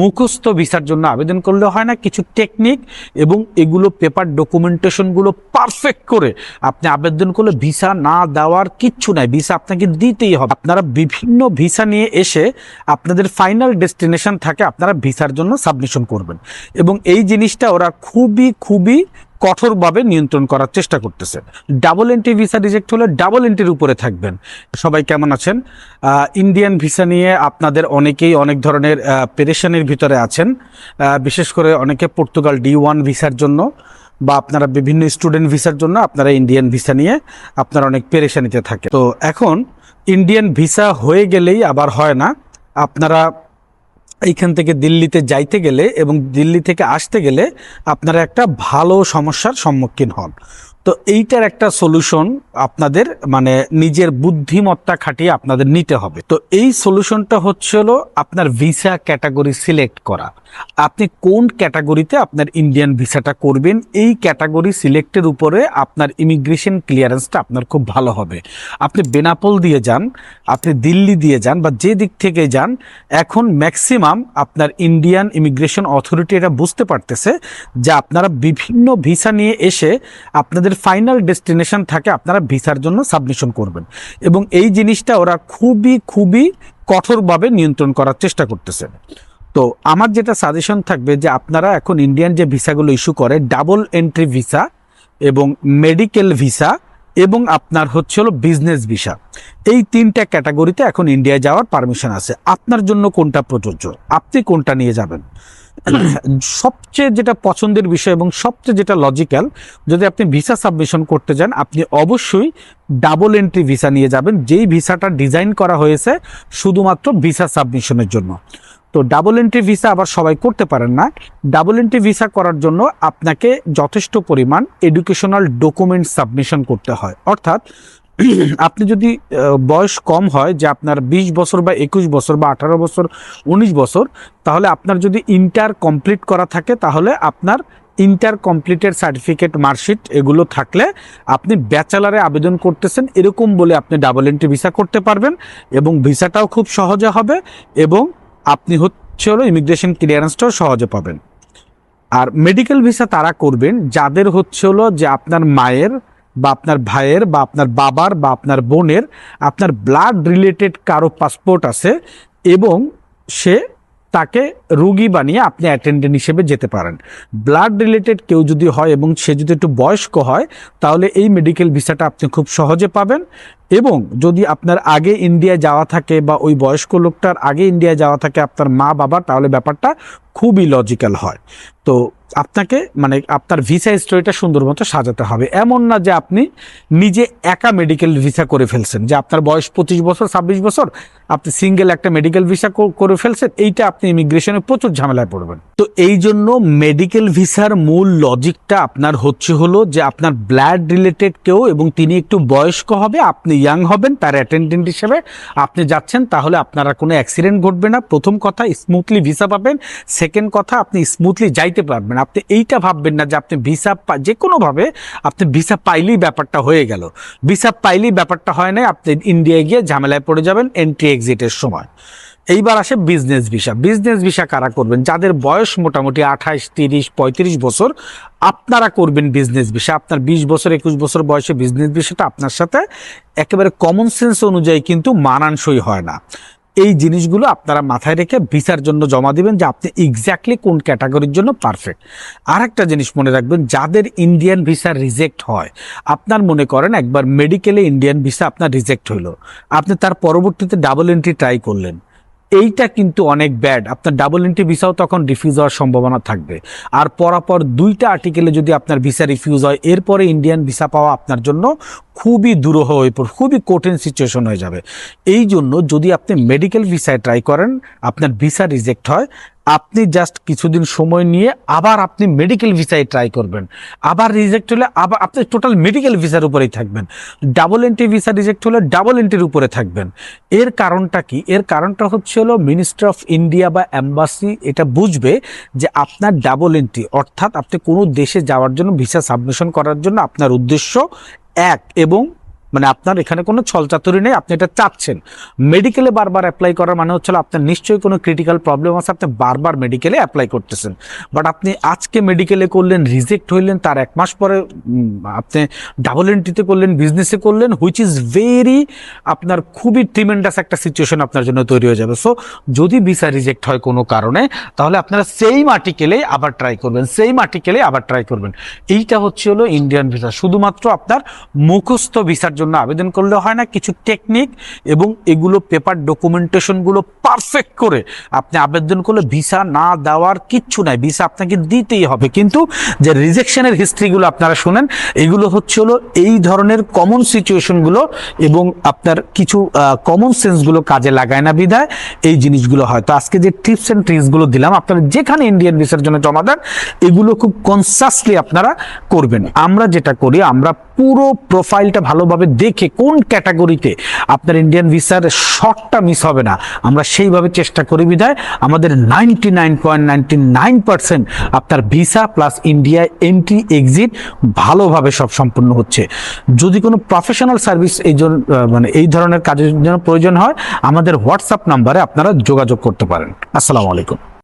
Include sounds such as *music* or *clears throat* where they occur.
মুখস্থ ভিসার জন্য আবেদন করলে হয় না, কিছু টেকনিক এবং এগুলো পেপার ডকুমেন্টেশনগুলো পারফেক্ট করে আপনি আবেদন করলে ভিসা না দেওয়ার কিচ্ছু নাই, ভিসা আপনাকে দিতেই হবে। আপনারা বিভিন্ন ভিসা নিয়ে এসে আপনাদের ফাইনাল ডেস্টিনেশন থাকে, আপনারা ভিসার জন্য সাবমিশন করবেন। এবং এই জিনিসটা ওরা খুবই খুবই কঠোরভাবে নিয়ন্ত্রণ করার চেষ্টা করতেছে। ডাবল এন্ট্রি ভিসা রিজেক্ট হলে ডাবল এন্ট্রির উপরে থাকবেন। সবাই কেমন আছেন? ইন্ডিয়ান ভিসা নিয়ে আপনাদের অনেকেই অনেক ধরনের পেরেশানির ভিতরে আছেন। বিশেষ করে অনেকে পর্তুগাল ডি ওয়ান ভিসার জন্য বা আপনারা বিভিন্ন স্টুডেন্ট ভিসার জন্য আপনারা ইন্ডিয়ান ভিসা নিয়ে আপনারা অনেক পেরেশানিতে থাকে তো এখন ইন্ডিয়ান ভিসা হয়ে গেলেই আবার হয় না। আপনারা এইখান থেকে দিল্লিতে যাইতে গেলে এবং দিল্লি থেকে আসতে গেলে আপনারা একটা ভালো সমস্যার সম্মুখীন হন। তো এইটার একটা সলিউশন আপনাদের মানে নিজের বুদ্ধিমত্তা খাটিয়ে আপনাদের নিতে হবে। তো এই সলিউশনটা হচ্ছে হলো আপনার ভিসা ক্যাটাগরি সিলেক্ট করা। আপনি কোন ক্যাটাগরিতে আপনার ইন্ডিয়ান ভিসাটা করবেন, এই ক্যাটাগরি সিলেক্টের উপরে আপনার ইমিগ্রেশন ক্লিয়ারেন্সটা আপনার খুব ভালো হবে। আপনি বেনাপোল দিয়ে যান, আপনি দিল্লি দিয়ে যান বা যে দিক থেকে যান, এখন ম্যাক্সিমাম আপনার ইন্ডিয়ান ইমিগ্রেশন অথরিটি এটা বুঝতে পারতেছে যে আপনারা বিভিন্ন ভিসা নিয়ে এসে আপনাদের ফাইনাল ডেস্টিনেশন থাকে, আপনারা ভিসার জন্য সাবমিশন করবেন। এবং এই জিনিসটা ওরা খুবই খুবই কঠোরভাবে নিয়ন্ত্রণ করার চেষ্টা করতেছে। তো আমার যেটা সাজেশন থাকবে যে আপনারা এখন ইন্ডিয়ান যে ভিসাগুলো ইস্যু করে ডাবল এন্ট্রি ভিসা এবং মেডিকেল ভিসা এবং আপনার হচ্ছে হলো বিজনেস ভিসা এই তিনটা ক্যাটাগরিতে এখন ইন্ডিয়া যাওয়ার পারমিশন আছে। আপনার জন্য কোনটা প্রযোজ্য? আপনি কোনটা নিয়ে যাবেন? *clears throat* সবচেয়ে যেটা পছন্দের বিষয় এবং সবচেয়ে যেটা লজিক্যাল যদি আপনি ভিসা সাবমিশন করতে যান, আপনি অবশ্যই ডাবল এন্ট্রি ভিসা নিয়ে যাবেন। যেই ভিসাটা ডিজাইন করা হয়েছে, শুধুমাত্র ভিসা সাবমিশনের জন্য। তো ডাবল এন্ট্রি ভিসা আবার সবাই করতে পারেন না। ডাবল এন্ট্রি ভিসা করার জন্য আপনাকে যথেষ্ট পরিমাণ এডুকেশনাল ডকুমেন্ট সাবমিশন করতে হয়। অর্থাৎ *clears throat* আপনি যদি বয়স কম হয়, যে আপনার বিশ বছর বা একুশ বছর বা আঠারো বছর, উনিশ বছর, তাহলে আপনার যদি ইন্টার কমপ্লিট করা থাকে, তাহলে আপনার ইন্টার কমপ্লিটেড সার্টিফিকেট মার্কশিট এগুলো থাকলে আপনি ব্যাচেলারে আবেদন করতেছেন, এরকম বলে আপনি ডাবল এন্ট্রি ভিসা করতে পারবেন এবং ভিসাটাও খুব সহজে হবে এবং আপনি হচ্ছে হলো ইমিগ্রেশন ক্লিয়ারেন্সটাও সহজে পাবেন। আর মেডিকেল ভিসা তারা করবেন, যাদের হচ্ছে হলো যে আপনার মায়ের বা আপনার ভাইয়ের বা আপনার বাবার বা আপনার বোনের আপনার ব্লাড রিলেটেড কারও পাসপোর্ট আছে এবং সে তাকে রুগী বানিয়ে আপনি অ্যাটেন্ডেন্ট হিসেবে যেতে পারেন। ব্লাড রিলেটেড কেউ যদি হয় এবং সে যদি একটু বয়স্ক হয়, তাহলে এই মেডিকেল ভিসাটা আপনি খুব সহজে পাবেন এবং যদি আপনার আগে ইন্ডিয়া যাওয়া থাকে বা ওই বয়স্ক লোকটার আগে ইন্ডিয়া যাওয়া থাকে আপনার মা বাবা, তাহলে ব্যাপারটা খুবই লজিক্যাল হয়। তো আপনাকে মানে আপনার ভিসা স্টোরিটা সুন্দর মতো সাজাতে হবে। এমন না যে আপনি নিজে একা মেডিকেল ভিসা করে ফেলছেন, যে আপনার বয়স পঁচিশ বছর, ছাব্বিশ বছর, আপনি সিঙ্গেল একটা মেডিকেল ভিসা করে ফেলছেন, এইটা আপনি ইমিগ্রেশনে প্রচুর ঝামেলায় পড়বেন। তো এই জন্য মেডিকেল ভিসার মূল লজিকটা আপনার হচ্ছে হলো যে আপনার ব্লাড রিলেটেড কেউ এবং তিনি একটু বয়স্ক হবে, আপনি ইয়াং হবেন, তার অ্যাটেন্ডেন্ট হিসেবে আপনি যাচ্ছেন, তাহলে আপনারা কোনো অ্যাক্সিডেন্ট ঘটবে না। প্রথম কথা স্মুথলি ভিসা পাবেন। সেকেন্ড কথা, আপনি স্মুথলি যাইতে পারবেন। আপনি এইটা ভাববেন না যে আপনি ভিসা যে কোনোভাবে আপনি ভিসা পাইলেই ব্যাপারটা হয়ে গেল। ভিসা পাইলেই ব্যাপারটা হয় না আপনি ইন্ডিয়ায় গিয়ে ঝামেলায় পড়ে যাবেন এন্ট্রি এক্সিটের সময়। এইবার আসে বিজনেস ভিসা বিজনেস ভিসা কারা করবেন? যাদের বয়স মোটামুটি আঠাশ, তিরিশ, পঁয়ত্রিশ বছর, আপনারা করবেন বিজনেস ভিসা আপনার বিশ বছর, একুশ বছর বয়সে বিজনেস ভিসাটা আপনার সাথে একেবারে কমন সেন্স অনুযায়ী কিন্তু মানানসই হয় না। এই জিনিসগুলো আপনারা মাথায় রেখে ভিসার জন্য জমা দিবেন যে আপনি এক্স্যাক্টলি কোন ক্যাটাগরির জন্য পারফেক্ট আর একটা জিনিস মনে রাখবেন, যাদের ইন্ডিয়ান ভিসা রিজেক্ট হয়, আপনার মনে করেন একবার মেডিকেলে ইন্ডিয়ান ভিসা আপনার রিজেক্ট হলো আপনি তার পরবর্তীতে ডাবল এন্ট্রি ট্রাই করলেন। এইটা কিন্তু অনেক ব্যাড আপনার ডাবল এন্ট্রি ভিসাও তখন রিফিউজ হওয়ার সম্ভাবনা থাকবে। আর পরাপর দুইটা আর্টিকেলে যদি আপনার ভিসা রিফিউজ হয়, এরপরে ইন্ডিয়ান ভিসা পাওয়া আপনার জন্য খুবই দুরূহ হয়ে পড়বে খুবই কঠিন সিচুয়েশন হয়ে যাবে। এই জন্য যদি আপনি মেডিকেল ভিসায় ট্রাই করেন, আপনার ভিসা রিজেক্ট হয়, আপনি জাস্ট কিছুদিন সময় নিয়ে আবার আপনি মেডিকেল ভিসায় ট্রাই করবেন। আবার রিজেক্ট হলে আবার আপনি টোটাল মেডিকেল ভিসার উপরেই থাকবেন। ডাবল এন্ট্রি ভিসা রিজেক্ট হলে ডাবল এন্ট্রির উপরে থাকবেন। এর কারণটা কি? এর কারণটা হচ্ছে হলো মিনিস্টার অফ ইন্ডিয়া বা অ্যাম্বাসি এটা বুঝবে যে আপনার ডাবল এন্ট্রি অর্থাৎ আপনি কোনো দেশে যাওয়ার জন্য ভিসা সাবমিশন করার জন্য আপনার উদ্দেশ্য এক এবং মানে আপনার এখানে কোনো ছলচাতুরি নেই, আপনি এটা চাচ্ছেন। মেডিকেলে বারবার অ্যাপ্লাই করার মানে হচ্ছে আপনার নিশ্চয়ই কোনো ক্রিটিক্যাল প্রবলেম আছে, আপনি বারবার মেডিকেলে অ্যাপ্লাই করতেছেন। বাট আপনি আজকে মেডিকেলে করলেন রিজেক্ট হইলেন, তার এক মাস পরে আপনি ডাবল এন্ট্রিতে করলেন বিজনেসে করলেন হুইচ ইজ ভেরি আপনার খুবই ট্রিমেন্ডাস একটা সিচুয়েশন আপনার জন্য তৈরি হয়ে যাবে। সো যদি ভিসা রিজেক্ট হয় কোনো কারণে, তাহলে আপনারা সেম আর্টিকেলে আবার ট্রাই করবেন সেম আর্টিকেলে আবার ট্রাই করবেন। এইটা হচ্ছে হলো ইন্ডিয়ান ভিসা শুধুমাত্র আপনার মুখস্থ ভিসার জন্য আবেদন করলে হয় না, কিছু টেকনিক এবং এগুলো পেপার ডকুমেন্টেশনগুলো পারফেক্ট করে আপনি আবেদন করলে ভিসা না দেওয়ার কিচ্ছু নাই ভিসা আপনাকে দিতেই হবে। কিন্তু যে রিজেকশনের হিস্ট্রিগুলো আপনারা শুনেন, এগুলো হচ্ছে হলো এই ধরনের কমন সিচুয়েশনগুলো এবং আপনার কিছু কমন সেন্সগুলো কাজে লাগায় না বিধায় এই জিনিসগুলো হয়। তো আজকে যে টিপস অ্যান্ড ট্রিক্সগুলো দিলাম, আপনারা যেখানে ইন্ডিয়ান ভিসার জন্য জমা দেন, এগুলো খুব কনসাসলি আপনারা করবেন। আমরা যেটা করি, আমরা পুরো প্রোফাইলটা ভালোভাবে দেখে কোন ক্যাটাগরিতে আপনার ইন্ডিয়ান ভিসার শর্টটা মিস হবে না, আমরা সেইভাবে চেষ্টা করি বিধায় আমাদের ninety nine point ninety nine percent আপনার ভিসা প্লাস ইন্ডিয়ায় এন্ট্রি এক্সিট ভালোভাবে সব সম্পূর্ণ হচ্ছে। যদি কোনো প্রফেশনাল সার্ভিস এই মানে এই ধরনের কাজের জন্য প্রয়োজন হয়, আমাদের হোয়াটসঅ্যাপ নাম্বারে আপনারা যোগাযোগ করতে পারেন। আসসালামু আলাইকুম।